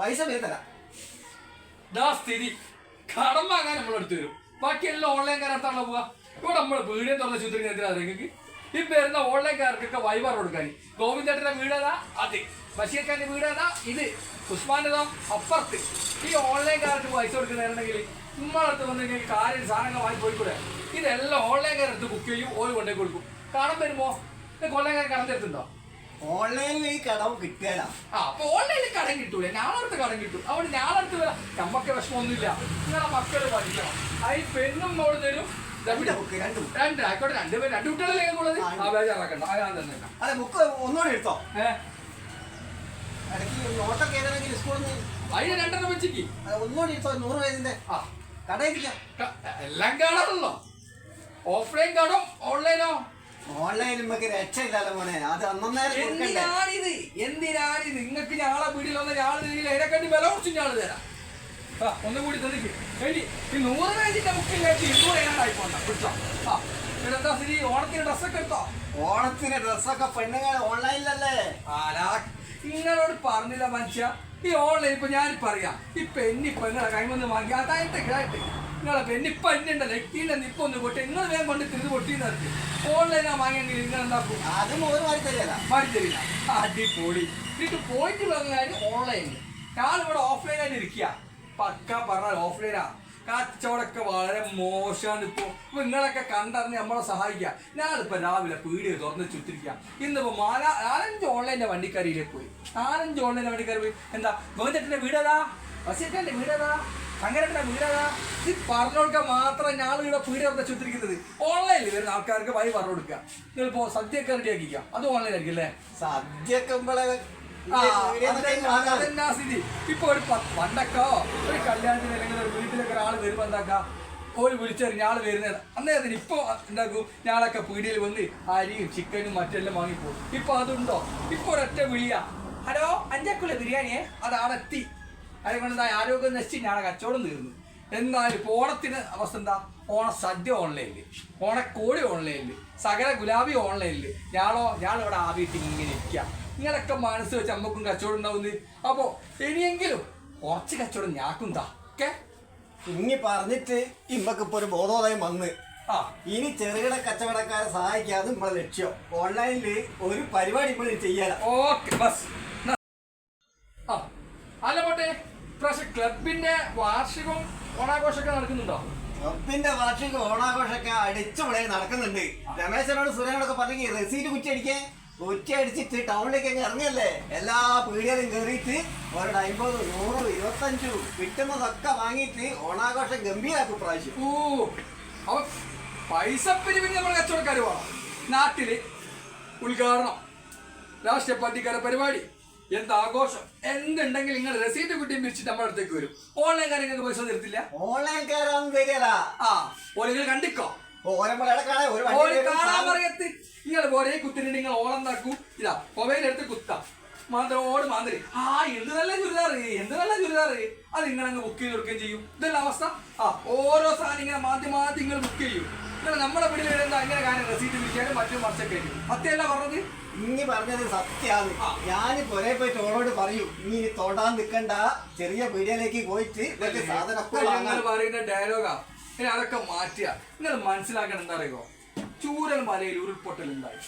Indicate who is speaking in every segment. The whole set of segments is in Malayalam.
Speaker 1: പൈസ വേഗം തരാം.
Speaker 2: സ്ഥിതി. കടം വാങ്ങാൻ നമ്മൾ എടുത്തു വരും. ബാക്കി എല്ലാം ഓൺലൈൻ കാരത്താണല്ലോ പോവാ. ഇവിടെ നമ്മൾ വീടിനെ തുറന്ന ചിത്രം എന്തിനാ നിങ്ങൾക്ക്? ഈ വരുന്ന ഓൺലൈൻകാർക്കൊക്കെ വൈബർ കൊടുക്കാൻ. ഗോവിന്ദേട്ടന്റെ വീടേതാ അത്. ബഷീർഖാന്റെ വീടേതാ ഇത്. ഉസ്മാനതോ അപ്പുറത്ത്. ഈ ഓൺലൈൻ ഓൺലൈൻകാർക്ക് പൈസ കൊടുക്കുന്നുണ്ടെങ്കിൽ നമ്മളടുത്ത് വന്നു കഴിഞ്ഞാൽ കാര്യം സാധനങ്ങൾ വാങ്ങി പോയിക്കൂടെ. ഇതെല്ലാം ഓൺലൈൻകാരടുത്ത് ബുക്ക് ചെയ്യും ഓരോ കൊണ്ടേ കൊടുക്കും. കാണാൻ വരുമ്പോ നിങ്ങൾക്ക് കാര്യം കടം തരുത്തുണ്ടോ
Speaker 1: ഓൺലൈനിൽ ഈ കടം കിട്ടിയാലാ
Speaker 2: ആ അപ്പൊ ഓൺലൈനിൽ കടം കിട്ടൂലേ? ഞാളടുത്ത് കടം കിട്ടും. അവിടെ ഞാളടുത്ത് വരാം. നമ്മക്ക് വിഷമമൊന്നുമില്ല നിങ്ങളെ മക്കൾ പഠിക്കണം. ആ ഈ പെണ്ണും മോൾ തരും.
Speaker 1: രണ്ട് ബുക്ക് രണ്ട്
Speaker 2: രണ്ട് ആയിക്കോട്ടെ രണ്ട് പേര് രണ്ട് കുട്ടികളല്ലേ ഉള്ളത്?
Speaker 1: ആ,
Speaker 2: ആ ബേജാറാക്കണ്ട ആ ഞാൻ തന്നെ
Speaker 1: അതെ ബുക്ക് ഒന്നുകൂടി എടുത്തോ?
Speaker 2: ഏഹ്
Speaker 1: ഇടയ്ക്ക് നോട്ടൊക്കെ ഏതാണെങ്കിൽ സ്കൂളിൽ നിന്ന്
Speaker 2: അതിന് രണ്ടെണ്ണം വെച്ചിക്ക്.
Speaker 1: അത് ഒന്നുകൂടി എടുത്തോ നൂറ് പേജിന്റെ
Speaker 2: ആ.
Speaker 1: കടയിരിക്കാം
Speaker 2: എല്ലാം കാണാറുള്ളോ ഓഫ്ലൈൻ കാണും ഓൺലൈനോ
Speaker 1: ഓൺലൈനിൽ നമുക്ക് രക്ഷയില്ലല്ലോ മോനെ അത് അന്നേരം കൊടുക്കണ്ടേ?
Speaker 2: എന്തിനാണിത്? എന്തിനാണിത്? നിങ്ങൾക്ക് ഞാളെ വീട്ടിൽ വന്ന തരില്ല അതിനെക്കാട്ടി വില കുറച്ച് ഞാൾ തരാം. ആ ഒന്നും കൂടി വേണ്ടി ഈ നൂറ് പേജിന്റെ ബുക്കിലേക്ക് ഇരുന്നൂറ് ഏഴായി പോണ്ട. പിടിച്ചോ ആ പിന്നെന്താ സ്ഥിതി? ഓണത്തിന് ഡ്രസ്സൊക്കെ എടുത്തോ?
Speaker 1: ഓണത്തിന് ഡ്രസ്സൊക്കെ പെണ്ണുങ്ങൾ ഓൺലൈനിലല്ലേ?
Speaker 2: ആരാ? നിങ്ങളോട് പറഞ്ഞില്ല മനുഷ്യ. ഈ ഓൺലൈൻ ഇപ്പൊ ഞാൻ പറയാം ഈ പെണ്ണി പെങ്ങളെ കൈമൊന്ന് വാങ്ങി അതായിട്ട് കേട്ട് നിങ്ങളെ പെന്നിപ്പ എന്നുണ്ടല്ലോ എക്കീന്റെ നിപ്പ ഒന്ന് പൊട്ടി. നിങ്ങൾ വേഗം കൊണ്ട് തിരിത് പൊട്ടി നിർത്തി ഓൺലൈനാ വാങ്ങിയെങ്കിൽ നിങ്ങൾ എന്താക്കും
Speaker 1: അത് മോര് മാറി തരില്ല
Speaker 2: മാറി തരില്ല അടിപൊളി. എന്നിട്ട് പോയിട്ട് വാങ്ങാൻ ഓൺലൈനിൽ ഇവിടെ ഓഫ്ലൈനായിട്ട് ഇരിക്കുക പക്ക പറഞ്ഞാൽ ഓഫ്ലൈനാ കച്ചവടമൊക്കെ വളരെ മോശമാണ് ഇപ്പോ. ഇപ്പൊ നിങ്ങളൊക്കെ കണ്ടറിഞ്ഞ് നമ്മളെ സഹായിക്കുക ഞാനിപ്പോ രാവിലെ പീടിക തുറന്ന് ചുറ്റിരിക്കുക ഇന്നിപ്പോ മാല നാലഞ്ച് ഓൺലൈന്റെ വണ്ടിക്കാരിയിലേക്ക് പോയി. നാലഞ്ച് ഓൺലൈന്റെ വണ്ടിക്കാരി പോയി. എന്താ? ഗോവിന്ദന്റെ വീടേതാ? വസീറ്റന്റെ വീടേതാ? വീടേതാ ഇത് പറഞ്ഞു കൊടുക്കാൻ മാത്രം ഞാൻ ഇവിടെ പീടിയ തുറന്ന് ചുറ്റിരിക്കുന്നത്. ഓൺലൈനിൽ വരുന്ന ആൾക്കാർക്ക് വഴി പറഞ്ഞു കൊടുക്കുക നിങ്ങളിപ്പോ സദ്യയൊക്കെ റെഡി ആക്കിക്കുക അത് ഓൺലൈൻ ആയിരിക്കും അല്ലേ?
Speaker 1: സദ്യയൊക്കെ
Speaker 2: സ്ഥിതി? ഇപ്പൊ ഒരു പണ്ടക്കോ ഒരു കല്യാണത്തിന് അല്ലെങ്കിൽ ഒരു വീട്ടിലൊക്കെ ഒരാൾ വരുമ്പോ എന്താക്കാ? ഓര് വിളിച്ചറിഞ്ഞ ആൾ വരുന്നത് അന്നേരത്തിന് ഇപ്പൊ എന്താക്കും? ഞാളൊക്കെ പീടിയിൽ വന്ന് അരിയും ചിക്കനും മറ്റെല്ലാം വാങ്ങിപ്പോകും. ഇപ്പൊ അതുണ്ടോ? ഇപ്പൊ ഒരൊറ്റ വിളിയാ. ഹലോ അഞ്ചക്കുള്ള ബിരിയാണിയെ? അത് അവിടെ എത്തി അതുകൊണ്ട് ആരോഗ്യം നശിച്ച് ഞാൻ കച്ചവടം തീർന്നു എന്നാലും ഇപ്പൊ ഓണത്തിന് അവസ്ഥ എന്താ? ഓണ സദ്യ ഓൺലൈനിൽ ഓണക്കോടി ഓൺലൈനിൽ സകല ഗുലാബി ഓൺലൈനിൽ ഞാളോ ഞാളിവിടെ ആദ്യമായിട്ട് ഇങ്ങനെ ഇരിക്കുക നിങ്ങളൊക്കെ മനസ്സ് വെച്ച് അമ്മക്കും കച്ചവടം ഉണ്ടാവുന്നത്. അപ്പോ ഇനിയെങ്കിലും കുറച്ച് കച്ചവടം ഞാക്കും താ. ഓക്കെ?
Speaker 1: ഇങ്ങി പറഞ്ഞിട്ട് ഇമ്മക്ക് ഇപ്പൊ ഒരു ബോധോദയം വന്ന്.
Speaker 2: ആ.
Speaker 1: ഇനി ചെറുകിട കച്ചവടക്കാരെ സഹായിക്കാതെ നമ്മളെ ലക്ഷ്യം. ഓൺലൈനിൽ ഒരു പരിപാടി ഇപ്പോൾ ചെയ്യാല
Speaker 2: ഓക്കെ ബസ് ന- ആ അല്ല പോട്ടെ ഇപ്രാവശ്യം ക്ലബിന്റെ വാർഷികവും ഓണാഘോഷമൊക്കെ നടക്കുന്നുണ്ടോ?
Speaker 1: ക്ലബിന്റെ വാർഷിക ഓണാഘോഷമൊക്കെ അടിച്ചുപൊളി നടക്കുന്നുണ്ട്. രമേശനോട് സുരേനോടൊക്കെ പറഞ്ഞെങ്കിൽ റെസീറ്റ് കുറ്റി അടിക്കേ കുറ്റി അടിച്ചിട്ട് ടൗണിലേക്ക് അങ്ങ് ഇറങ്ങിയല്ലേ എല്ലാ പീടികളും കയറിയിട്ട് അവരുടെ അമ്പത് നൂറ് ഇരുപത്തഞ്ചു കിട്ടുന്നതൊക്കെ വാങ്ങിയിട്ട് ഓണാഘോഷം ഗംഭീരാക്കും പ്രാവശ്യം
Speaker 2: ഓ അപ്പൊ പൈസ പിരിവിന് നമ്മൾ കച്ചവടക്കാർ വേണം നാട്ടിൽ ഉദ്ഘാടനം. രാഷ്ട്രീയ പാർട്ടിക്കാരുടെ പരിപാടി. എന്ത് ആഘോഷം? എന്തുണ്ടെങ്കിൽ നിങ്ങൾ രസീത് കുട്ടിയും പിരിച്ചിട്ട് നമ്മുടെ അടുത്തേക്ക് വരും. ഓൺലൈൻ കാര്യങ്ങൾക്ക് പൈസ തരത്തില്ല
Speaker 1: ഓൺലൈൻ കാര്യം
Speaker 2: ആ ഓരോ കണ്ടിക്കോ
Speaker 1: ഓരമ്പളയുടെ കാണാൻ ഒരു വണ്ടി കയറി
Speaker 2: കാണാൻ പറയത്ത്. നിങ്ങൾ ഒരേ കുത്തിന് നിങ്ങൾ ഓളെന്താക്കൂ ഇതാ മൊബൈലെടുത്ത് കുത്താം. ഓട് മാന്തിരി ആ എന്ത് നല്ല ചുരിദാറ്. എന്ത് നല്ല ചുരിദാറ്. അത് നിങ്ങൾ അങ്ങ് ബുക്ക് ചെയ്ത് കൊടുക്കുകയും ചെയ്യും. ഇതല്ല അവസ്ഥ. ആ ഓരോ സാധനം ഇങ്ങനെ മാറ്റി മാറ്റി നിങ്ങൾ ബുക്ക് ചെയ്യും. നിങ്ങൾ നമ്മുടെ പിടിയിൽ വരുന്ന അങ്ങനെ കാര്യം റെസീറ്റ് വിളിക്കാനും മറ്റും മറിച്ചൊക്കെ ആയിരിക്കും സത്യമല്ല പറഞ്ഞത്?
Speaker 1: ഇനി പറഞ്ഞത് സത്യാണ്. ഞാൻ പോയി പോയിട്ട് ഓളോട് പറയൂ. ഇനി തൊടാൻ നിൽക്കണ്ട ചെറിയ പീഡിയയിലേക്ക് പോയിട്ട് ഇതൊക്കെ
Speaker 2: ഞങ്ങൾ പറയുന്ന ഡയലോഗാ ഇനി അതൊക്കെ മാറ്റുക നിങ്ങൾ മനസ്സിലാക്കണം എന്താ അറിയോ ചൂരൽ മലയിൽ ഉരുൾപൊട്ടൽ ഉണ്ടായി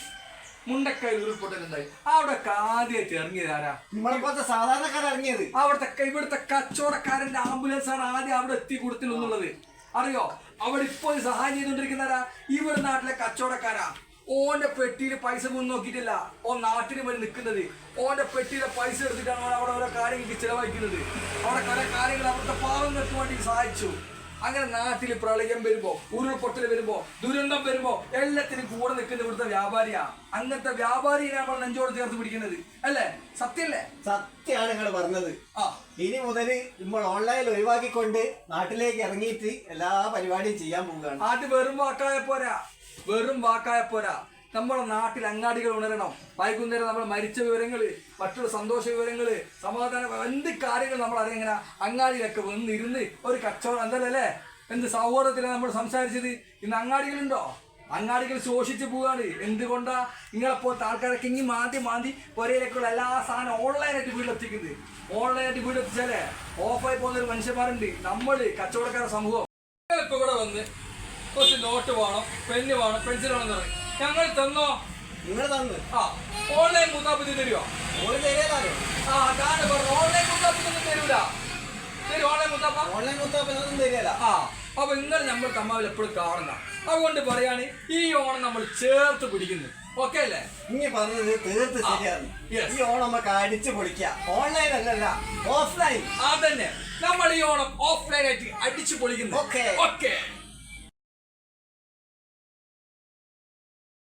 Speaker 2: മുണ്ടക്കയിൽ ഉരുൾപൊട്ടൽ ഉണ്ടായി അവിടെ ആദ്യമായിട്ട് ഇറങ്ങിയതാരാ
Speaker 1: നമ്മളെ പോലത്തെ സാധാരണക്കാർ ഇറങ്ങിയത്.
Speaker 2: അവിടുത്തെ ഇവിടുത്തെ കച്ചവടക്കാരന്റെ ആംബുലൻസ് ആണ് ആദ്യം അവിടെ എത്തി കൊടുത്തില്ലെന്നുള്ളത് അറിയോ? അവിടെ ഇപ്പോൾ സഹായം ചെയ്തുകൊണ്ടിരിക്കുന്നവരാ ഇവിടെ നാട്ടിലെ കച്ചവടക്കാരാ. ഓന്റെ പെട്ടിയിൽ പൈസ മുൻ നോക്കിയിട്ടില്ല. ഓ നാട്ടിന് വേണ്ടി നിൽക്കുന്നത്. ഓന്റെ പെട്ടിയിലെ പൈസ എടുത്തിട്ടാണ് അവിടെ ഓരോ കാര്യങ്ങൾക്ക് ചിലവഴിക്കുന്നത്. അവിടെ കുറെ കാര്യങ്ങൾ അവിടുത്തെ പാവങ്ങൾക്ക് വേണ്ടി സഹായിച്ചു. അങ്ങനെ നാട്ടിൽ പ്രളയം വരുമ്പോ ഉരുൾപൊട്ടൽ വരുമ്പോ ദുരന്തം വരുമ്പോ എല്ലാത്തിനും കൂടെ നിൽക്കുന്ന ഇവിടുത്തെ വ്യാപാരിയാ. അങ്ങനത്തെ വ്യാപാരിയാണ് നമ്മൾ നെഞ്ചോട് ചേർത്ത് പിടിക്കുന്നത്. അല്ലേ? സത്യല്ലേ?
Speaker 1: സത്യാണ് നിങ്ങൾ പറഞ്ഞത്.
Speaker 2: ആ.
Speaker 1: ഇനി മുതൽ നമ്മൾ ഓൺലൈനിൽ ഒഴിവാക്കിക്കൊണ്ട് നാട്ടിലേക്ക് ഇറങ്ങിയിട്ട് എല്ലാ പരിപാടിയും ചെയ്യാൻ പോവുകയാണ്.
Speaker 2: അത് വെറും വാക്കായ പോരാ. വെറും വാക്കായ പോരാ. നമ്മുടെ നാട്ടിൽ അങ്ങാടികൾ ഉണരണം. വൈകുന്നേരം നമ്മൾ മരിച്ച വിവരങ്ങൾ മറ്റുള്ള സന്തോഷ വിവരങ്ങൾ സമാധാന എന്ത് കാര്യങ്ങൾ നമ്മൾ അറിയങ്ങനെ അങ്ങാടിയിലൊക്കെ വന്നിരുന്ന് ഒരു കച്ചവടം എന്തല്ലേ എന്ത് സൗഹൃദത്തിലാണ് നമ്മൾ സംസാരിച്ചത്? ഇന്ന് അങ്ങാടികളുണ്ടോ? അങ്ങാടികൾ ശോഷിച്ചു പോവാണ്. എന്തുകൊണ്ടാ? നിങ്ങളെപ്പോലത്തെ ആൾക്കാരൊക്കെ ഇനി മാന്തി മാന്തി പുരയിലേക്കുള്ള എല്ലാ സാധനം ഓൺലൈനായിട്ട് വീട്ടിലെത്തിക്കുന്നത് ഓൺലൈനായിട്ട് വീട്ടിലെത്തിച്ചാലേ ഓഫായി പോകുന്ന ഒരു മനുഷ്യന്മാരുണ്ട്. നമ്മൾ കച്ചവടക്കാരുടെ സമൂഹം. ഇപ്പൊ ഇവിടെ വന്ന് കുറച്ച് നോട്ട് വേണം പെന്ന് വേണം പെൻസിൽ വേണം എന്ന് പറയും. ഞങ്ങൾ തന്നോ?
Speaker 1: നിങ്ങൾ തന്നു.
Speaker 2: ആ ഓൺലൈൻ മുത്താപ്പത്തി തരുമോ ആ പറഞ്ഞു ഓൺലൈൻ മുത്താപ്പത്തൊന്നും തരൂല. തരും ഓൺലൈൻ മുത്താപ്പ.
Speaker 1: ഓൺലൈൻ മുത്താപ്പൊന്നും തരില്ല
Speaker 2: ആ അപ്പൊ നിങ്ങൾ നമ്മൾ തമ്മിൽ എപ്പോഴും കാണുന്ന അതുകൊണ്ട് പറയാണ് ഈ ഓണം നമ്മൾ ചേർത്ത് പിടിക്കുന്നു. ഓക്കെ അല്ലേ?
Speaker 1: ഇനി പറഞ്ഞത് തീർത്ത് ശരിയാണ്. ഈ ഓണം നമുക്ക് അടിച്ചു പൊളിക്കാം. ഓൺലൈൻ അല്ലല്ല ഓഫ്ലൈൻ
Speaker 2: അതന്നെ. നമ്മൾ ഈ ഓണം ഓഫ്ലൈൻ ആയിട്ട് അടിച്ചു പൊളിക്കുന്നു.
Speaker 1: Okay
Speaker 2: okay